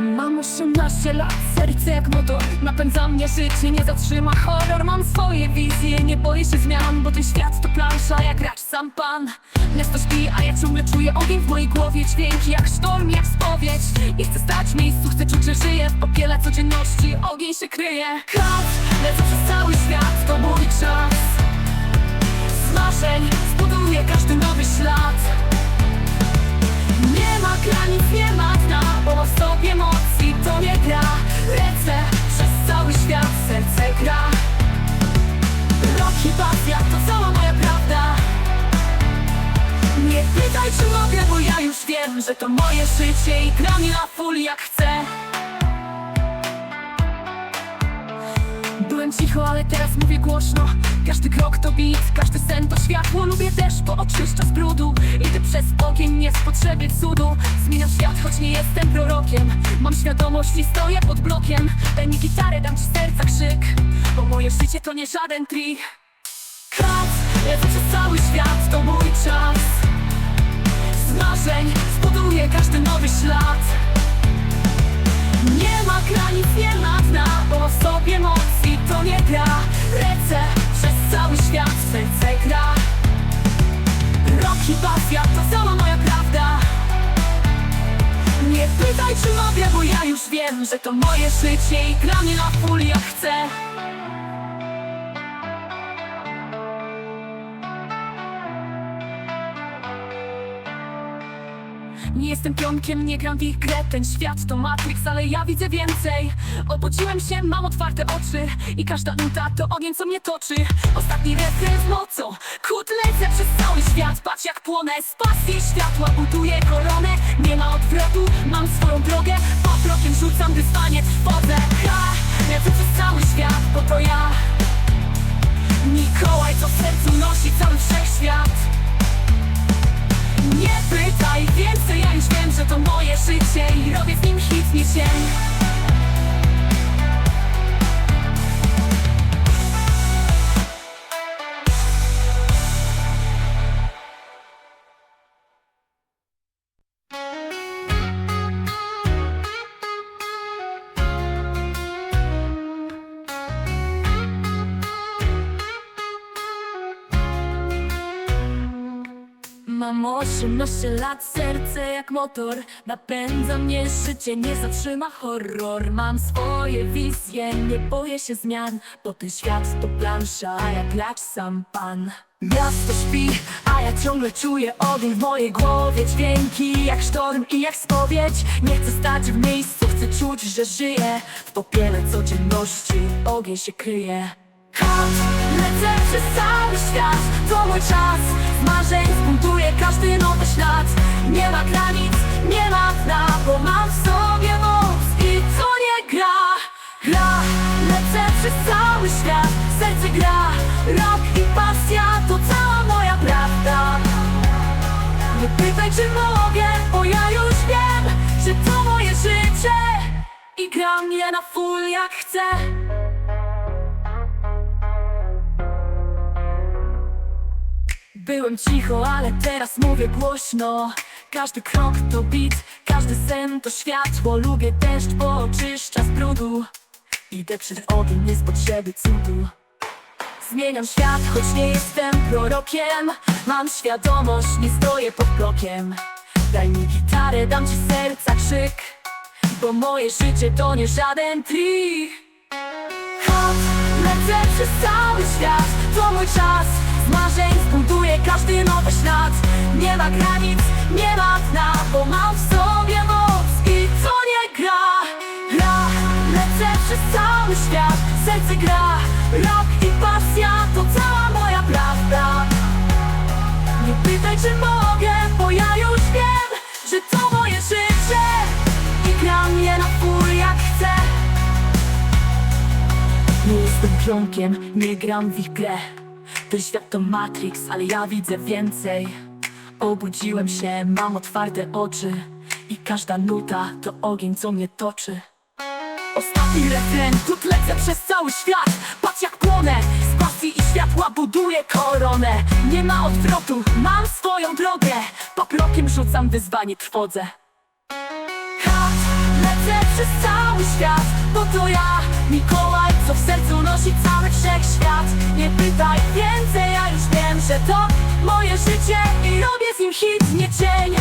Mam 18 lat, serce jak motor Napędza mnie życie, nie zatrzyma horror. Mam swoje wizje, nie boję się zmian Bo ten świat to plansza, jak gracz sam pan. Miasto śpi, a ja ciągle czuję ogień w mojej głowie. Dźwięki jak sztorm, jak spowiedź. Nie chcę stać w miejscu, chcę czuć, że żyję W popiele codzienności. Ogień się kryje. Kat, lecę przez cały świat, to mój czas. Z marzeń zbuduję każdy nowy ślad. Nie ma granic, nie ma Bo w sobie to nie gra. Lecę przez cały świat, serce gra. Rok i pasja to cała moja prawda. Nie pytaj czy mogę, bo ja już wiem Że to moje życie i gram je na full jak chcę Byłem cicho, ale teraz mówię głośno. Każdy krok to bit, każdy sen to światło. Lubię deszcz, bo oczyszcza z brudu. Idę przez ogień, nie z potrzeby cudu. Zmieniam świat, choć nie jestem prorokiem. Mam świadomość i stoję pod blokiem. Daj mi gitarę, dam ci serca krzyk. Bo moje życie to nie żaden trik. Kat, lecę przez cały świat, to mój czas. Z marzeń zbuduję każdy nowy ślad. Nie ma granic, nie ma dna, i pasja to cała moja prawda. Nie pytaj czy mogę, bo ja już wiem, że to moje życie i gram je na full jak chcę Nie jestem pionkiem, nie gram w ich grę. Ten świat to Matrix, ale ja widzę więcej. Obudziłem się, mam otwarte oczy. I każda nuta to ogień, co mnie toczy. Ostatni refren z mocą Kut lecę przez cały świat. Patrz jak płonę z pasji światła. Buduję koronę, nie ma odwrotu. Mam swoją drogę, pod rokiem rzucam wyzwanie Trwodzę, ha, lecę przez cały świat Bo to ja. Mikołaj, co w sercu nosi cały wszechświat życie I robię z nim hit, nie się Mam 18 lat, serce jak motor. Napędza mnie życie, nie zatrzyma horror. Mam swoje wizje, nie boję się zmian. Bo ten świat to plansza, jak gracz sam pan. Miasto śpi, a ja ciągle czuję ogień w mojej głowie. Dźwięki jak sztorm i jak spowiedź. Nie chcę stać w miejscu, chcę czuć, że żyję. W popiele codzienności ogień się kryje Kat, lecę przez cały świat, to mój czas Z marzeń zbuduję każdy nowy ślad. Nie ma granic, nie ma dna, bo mam w sobie moc I to nie gra, gra Lecę przez cały świat, serce gra Rok i pasja to cała moja prawda. Nie pytaj czy mogę, bo ja już wiem Że to moje życie I gram je na full jak chcę Byłem cicho, ale teraz mówię głośno. Każdy krok to bit, każdy sen to światło. Lubię deszcz, bo oczyszcza z brudu. Idę przed ogień, nie z potrzeby cudu. Zmieniam świat, choć nie jestem prorokiem. Mam świadomość, nie stoję pod blokiem. Daj mi gitarę, dam ci serca krzyk Bo moje życie to nie żaden trik. Hop, lecę przez cały świat, to mój czas Marzeń zbuduję każdy nowy ślad. Nie ma granic, nie ma dna, bo mam w sobie moc I to nie gra, gra Lecę przez cały świat, serce gra. Rok i pasja to cała moja prawda. Nie pytaj czy mogę, bo ja już wiem Że to moje życie I gram je na full jak chcę nie jestem pionkiem, nie gram w ich grę Ten świat to Matrix, ale ja widzę więcej. Obudziłem się, mam otwarte oczy I każda nuta to ogień, co mnie toczy. Ostatni refren, tu lecę przez cały świat. Patrz jak płonę, z pasji i światła buduję koronę. Nie ma odwrotu, mam swoją drogę. Paprokiem rzucam wyzwanie trwodze Kat, lecę przez cały świat Bo to ja, Mikołaj, co w sercu nosi cały wszechświat. Nie pytaj więcej, ja już wiem, że to moje życie I robię z nim hit, nie cień